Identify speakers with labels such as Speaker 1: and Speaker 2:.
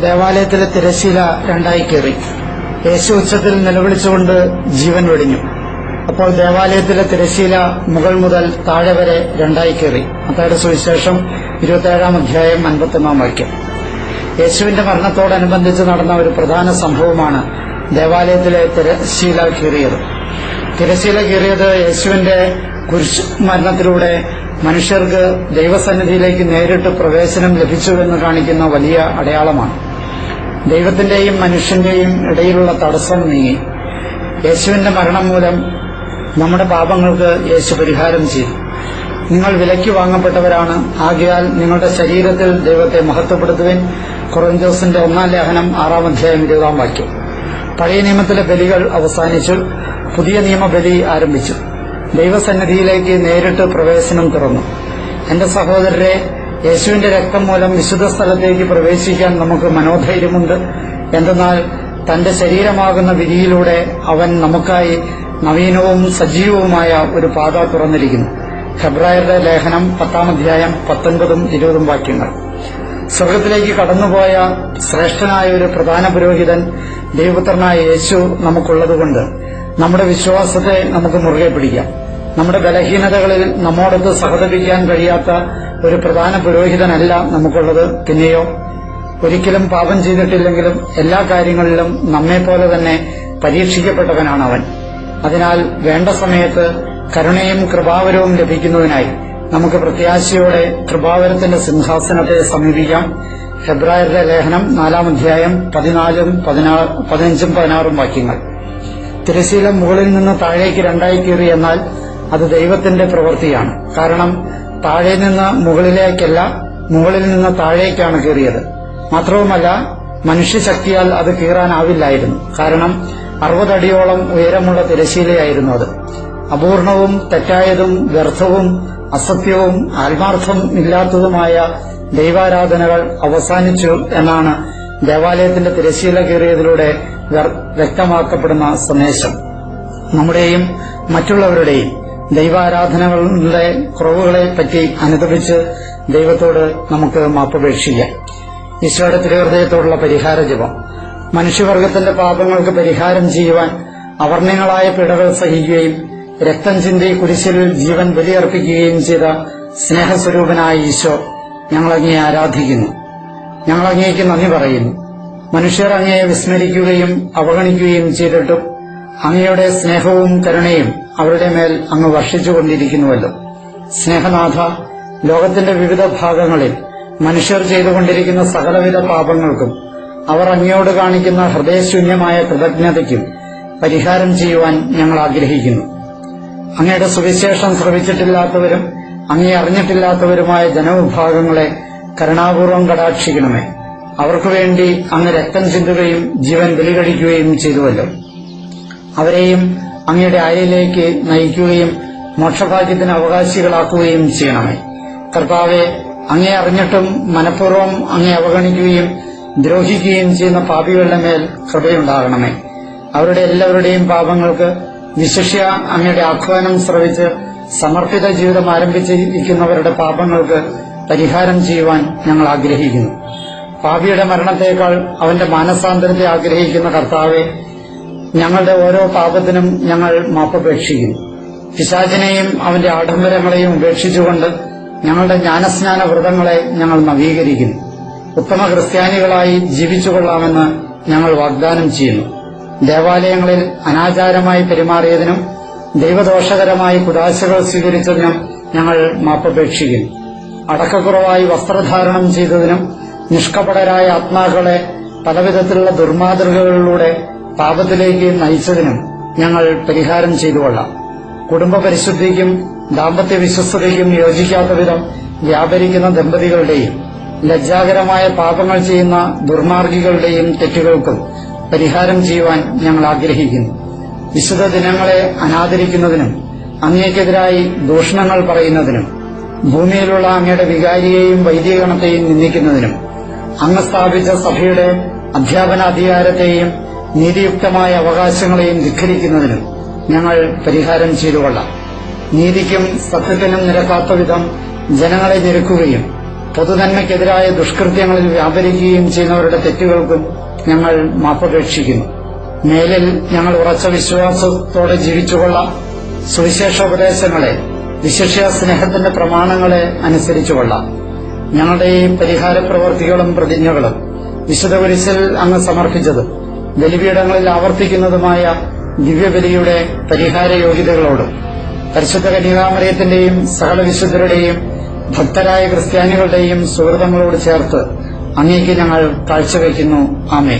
Speaker 1: ദേവാലയത്തിലെ തിരശീല രണ്ടായി കയറി. യേശു ഉച്ചത്തിൽ നിലവിളിച്ചുകൊണ്ട് ജീവൻ വെടിഞ്ഞു. അപ്പോൾ ദേവാലയത്തിലെ തിരശീല മുകൾ മുതൽ താഴെ വരെ രണ്ടായി കയറി. അതായത് സുവിശേഷം ഇരുപത്തിയേഴാം അധ്യായം അൻപത്തൊന്നാം വാക്യം. യേശുവിന്റെ മരണത്തോടനുബന്ധിച്ച് നടന്ന ഒരു പ്രധാന സംഭവമാണ് ദേവാലയത്തിലെ തിരശീല കീറിയത്. തിരശീല കീറിയത് യേശുവിന്റെ കുരിശ് മരണത്തിലൂടെ മനുഷ്യർക്ക് ദൈവസന്നിധിയിലേക്ക് നേരിട്ട് പ്രവേശനം ലഭിച്ചുവെന്ന് കാണിക്കുന്ന വലിയ അടയാളമാണ്. ദൈവത്തിന്റെയും മനുഷ്യന്റെയും ഇടയിലുള്ള തടസ്സം നീങ്ങി യേശുവിന്റെ മരണം മൂലം നമ്മുടെ പാപങ്ങൾക്ക് യേശു പരിഹാരം ചെയ്തു. നിങ്ങൾ വിലയ്ക്ക് വാങ്ങപ്പെട്ടവരാണ്. ആകയാൽ നിങ്ങളുടെ ശരീരത്തിൽ ദൈവത്തെ മഹത്വപ്പെടുത്തുവിൻ. കൊറഞ്ചോസിന്റെ ഒന്നാം ലേഖനം ആറാം അധ്യായം ഇരുപതാം വാക്യം. പഴയ നിയമത്തിലെ ബലികൾ അവസാനിച്ചു. പുതിയ നിയമ ബലി ആരംഭിച്ചു. ദൈവസന്നിധിയിലേക്ക് നേരിട്ട് പ്രവേശനം തുറന്നു. എന്റെ സഹോദരരെ യേശുവിന്റെ രക്തം മൂലം വിശുദ്ധ സ്ഥലത്തേക്ക് പ്രവേശിക്കാൻ നമുക്ക് മനോധൈര്യമുണ്ട്. എന്തെന്നാൽ തന്റെ ശരീരമാകുന്ന വിധിയിലൂടെ അവൻ നമുക്കായി നവീനവും സജീവവുമായ ഒരു പാത തുറന്നിരിക്കുന്നു. ഹെബ്രായരുടെ ലേഖനം പത്താം അധ്യായം പത്തൊൻപതും ഇരുപതും വാക്യങ്ങൾ. സ്വർഗത്തിലേക്ക് കടന്നുപോയ ശ്രേഷ്ഠനായ ഒരു പ്രധാന പുരോഹിതൻ ദൈവപുത്രനായ യേശു നമുക്കുള്ളതുകൊണ്ട് നമ്മുടെ വിശ്വാസത്തെ നമുക്ക് മുറുകെ പിടിക്കാം. നമ്മുടെ ബലഹീനതകളിൽ നമ്മോടൊത്ത് സഹതപിക്കാൻ കഴിയാത്ത ഒരു പ്രധാന പുരോഹിതനല്ല നമുക്കുള്ളത്. പിന്നെയോ ഒരിക്കലും പാപം ചെയ്തിട്ടില്ലെങ്കിലും എല്ലാ കാര്യങ്ങളിലും നമ്മെപ്പോലെ തന്നെ പരീക്ഷിക്കപ്പെട്ടവനാണ് അവൻ അതിനാൽ വേണ്ട സമയത്ത് കരുണയും കൃപാവരവും ലഭിക്കുന്നതിനായി നമുക്ക് പ്രത്യാശയോടെ കൃപാവരത്തിന്റെ സിംഹാസനത്തെ സമീപിക്കാം. ഫെബ്രുവരിയുടെ ലേഖനം നാലാം അധ്യായം പതിനാലും പതിനഞ്ചും പതിനാറും വാക്യങ്ങൾ. തിരശീലം മുകളിൽ നിന്ന് താഴേക്ക് രണ്ടായി കീറി എന്നാൽ അത് ദൈവത്തിന്റെ പ്രവൃത്തിയാണ്. കാരണം താഴെ നിന്ന് മുകളിലേക്കല്ല മുകളിൽ നിന്ന് താഴേക്കാണ് കീറിയത് മാത്രവുമല്ല മനുഷ്യശക്തിയാൽ അത് കീറാനാവില്ലായിരുന്നു. കാരണം അറുപതടിയോളം ഉയരമുള്ള തിരശീലയായിരുന്നു അത്. അപൂർണവും തെറ്റായതും വ്യർത്ഥവും അസത്യവും ആത്മാർത്ഥം ഇല്ലാത്തതുമായ ദൈവാരാധനകൾ അവസാനിച്ചു എന്നാണ് ദേവാലയത്തിന്റെ തിരശീല കീറിയതിലൂടെ വ്യക്തമാക്കപ്പെടുന്ന സന്ദേശം. നമ്മുടെയും മറ്റുള്ളവരുടെയും ദൈവാരാധനകളുടെ കുറവുകളെ പറ്റി അനുദപിച്ച് ദൈവത്തോട് നമുക്ക് മാപ്പപേക്ഷിക്കാം. ഈശോയുടെ തിരുഹൃദയത്തോടുള്ള പരിഹാര ജപം. മനുഷ്യവർഗത്തിന്റെ പാപങ്ങൾക്ക് പരിഹാരം ചെയ്യുവാൻ അവർണങ്ങളായ പിടകൾ സഹിക്കുകയും രക്തം ചിന്തി കുരിശിൽ ജീവൻ ബലിയർപ്പിക്കുകയും ചെയ്ത സ്നേഹസ്വരൂപനായ ഈശോ ഞങ്ങളങ്ങേ ആരാധിക്കുന്നു. ഞങ്ങളങ്ങേക്ക് നന്ദി പറയുന്നു. മനുഷ്യർ അങ്ങയെ വിസ്മരിക്കുകയും അവഗണിക്കുകയും ചെയ്തിട്ടും അങ്ങയുടെ സ്നേഹവും കരുണയും അവരുടെ മേൽ അങ്ങ് വർഷിച്ചുകൊണ്ടിരിക്കുന്നുവല്ലോ. സ്നേഹനാഥ ലോകത്തിന്റെ വിവിധ ഭാഗങ്ങളിൽ മനുഷ്യർ ചെയ്തുകൊണ്ടിരിക്കുന്ന സകലവിധ പാപങ്ങൾക്കും അവർ അങ്ങയോട് കാണിക്കുന്ന ഹൃദയശൂന്യമായ കൃതജ്ഞതയ്ക്കും പരിഹാരം ചെയ്യുവാൻ ഞങ്ങൾ ആഗ്രഹിക്കുന്നു. അങ്ങയുടെ സുവിശേഷം ശ്രവിച്ചിട്ടില്ലാത്തവരും അങ്ങേ അറിഞ്ഞിട്ടില്ലാത്തവരുമായ ജനവിഭാഗങ്ങളെ കരുണാപൂർവം കടാക്ഷിക്കണമേ. അവർക്കു വേണ്ടി അങ്ങ് രക്തം ചിന്തുകയും ജീവൻ ബലികഴിക്കുകയും ചെയ്തുവല്ലോ. അവരെയും അങ്ങയുടെ അയലിലേക്ക് നയിക്കുകയും മോക്ഷഭാഗ്യത്തിന് അവകാശികളാക്കുകയും ചെയ്യണമേ. കർത്താവെ അങ്ങേ അറിഞ്ഞിട്ടും മനഃപൂർവം അങ്ങേ അവഗണിക്കുകയും ദ്രോഹിക്കുകയും ചെയ്യുന്ന പാപികളുടെ മേൽ കൃപയുണ്ടാകണമേ. അവരുടെ എല്ലാവരുടെയും പാപങ്ങൾക്ക് വിശിഷ്യ അങ്ങയുടെ ആഹ്വാനം ശ്രവിച്ച് സമർപ്പിത ജീവിതം ആരംഭിച്ചിരിക്കുന്നവരുടെ പാപങ്ങൾക്ക് പരിഹാരം ചെയ്യുവാൻ ഞങ്ങൾ ആഗ്രഹിക്കുന്നു. പാപിയുടെ മരണത്തേക്കാൾ അവന്റെ മാനസാന്തരത്തെ ആഗ്രഹിക്കുന്ന കർത്താവെ ഞങ്ങളുടെ ഓരോ പാപത്തിനും ഞങ്ങൾ മാപ്പപേക്ഷിക്കും പിശാചിനെയും അവന്റെ ആഡംബരങ്ങളെയും ഉപേക്ഷിച്ചുകൊണ്ട് ഞങ്ങളുടെ ജ്ഞാനസ്നാന വ്രതങ്ങളെ ഞങ്ങൾ നവീകരിക്കുന്നു. ഉത്തമ ക്രിസ്ത്യാനികളായി ജീവിച്ചുകൊള്ളാമെന്ന് ഞങ്ങൾ വാഗ്ദാനം ചെയ്യുന്നു. ദേവാലയങ്ങളിൽ അനാചാരമായി പെരുമാറിയതിനും ദൈവദോഷകരമായി കുതാശകൾ സ്വീകരിച്ചതിനും ഞങ്ങൾ മാപ്പപേക്ഷിക്കുന്നു അടക്കക്കുറവായി വസ്ത്രധാരണം ചെയ്തതിനും നിഷ്കപടരായ ആത്മാക്കളെ പലവിധത്തിലുള്ള ദുർമാതൃകകളിലൂടെ പാപത്തിലേക്ക് നയിച്ചതിനും ഞങ്ങൾ പരിഹാരം ചെയ്തുകൊള്ളാം. കുടുംബ പരിശുദ്ധിക്കും ദാമ്പത്യ വിശ്വസ്തതയ്ക്കും യോജിക്കാത്ത വിധം വ്യാപരിക്കുന്ന ദമ്പതികളുടെയും ലജ്ജാകരമായ പാപങ്ങൾ ചെയ്യുന്ന ദുർമാർഗികളുടെയും തെറ്റുകൾക്കും പരിഹാരം ചെയ്യുവാൻ ഞങ്ങൾ ആഗ്രഹിക്കുന്നു. വിശുദ്ധ ദിനങ്ങളെ അനാദരിക്കുന്നതിനും അങ്ങേക്കെതിരായി ദൂഷണങ്ങൾ പറയുന്നതിനും ഭൂമിയിലുള്ള അങ്ങയുടെ വികാരിയെയും വൈദികഗണത്തെയും നിന്ദിക്കുന്നതിനും അങ്ങ് സ്ഥാപിച്ച സഭയുടെ അധ്യാപന അധികാരത്തെയും നീതിയുക്തമായ അവകാശങ്ങളെയും ധിഖരിക്കുന്നതിനും ഞങ്ങൾ പരിഹാരം ചെയ്തുകൊള്ളാം നീതിക്കും സത്യത്തിനും നിരക്കാത്ത വിധം ജനങ്ങളെ ഞെരുക്കുകയും പൊതുനന്മയ്ക്കെതിരായ ദുഷ്കൃത്യങ്ങളിൽ വ്യാപരിക്കുകയും ചെയ്യുന്നവരുടെ തെറ്റുകൾക്കും ഞങ്ങൾ മാപ്പപേക്ഷിക്കുന്നു. മേലിൽ ഞങ്ങൾ ഉറച്ച വിശ്വാസത്തോടെ ജീവിച്ചുകൊള്ളാം സുവിശേഷോപദേശങ്ങളെ വിശിഷ്യ സ്നേഹത്തിന്റെ പ്രമാണങ്ങളെ അനുസരിച്ചുകൊള്ളാം ഞങ്ങളുടെ ഈ പരിഹാര പ്രവർത്തികളും പ്രതിജ്ഞകളും വിശുദ്ധ കുരിശിൽ അങ്ങ് സമർപ്പിച്ചത് ബലിപീഠങ്ങളിൽ ആവർത്തിക്കുന്നതുമായ ദിവ്യബലിയുടെ പരിഹാര യോഗ്യതകളോട് പരിശുദ്ധ കന്യകാമറിയത്തിന്റെയും സകല വിശുദ്ധരുടെയും ഭക്തരായ ക്രിസ്ത്യാനികളുടെയും സുഹൃതങ്ങളോട് ചേർത്ത് അങ്ങേക്ക് ഞങ്ങൾ കാഴ്ചവെക്കുന്നു ആമേ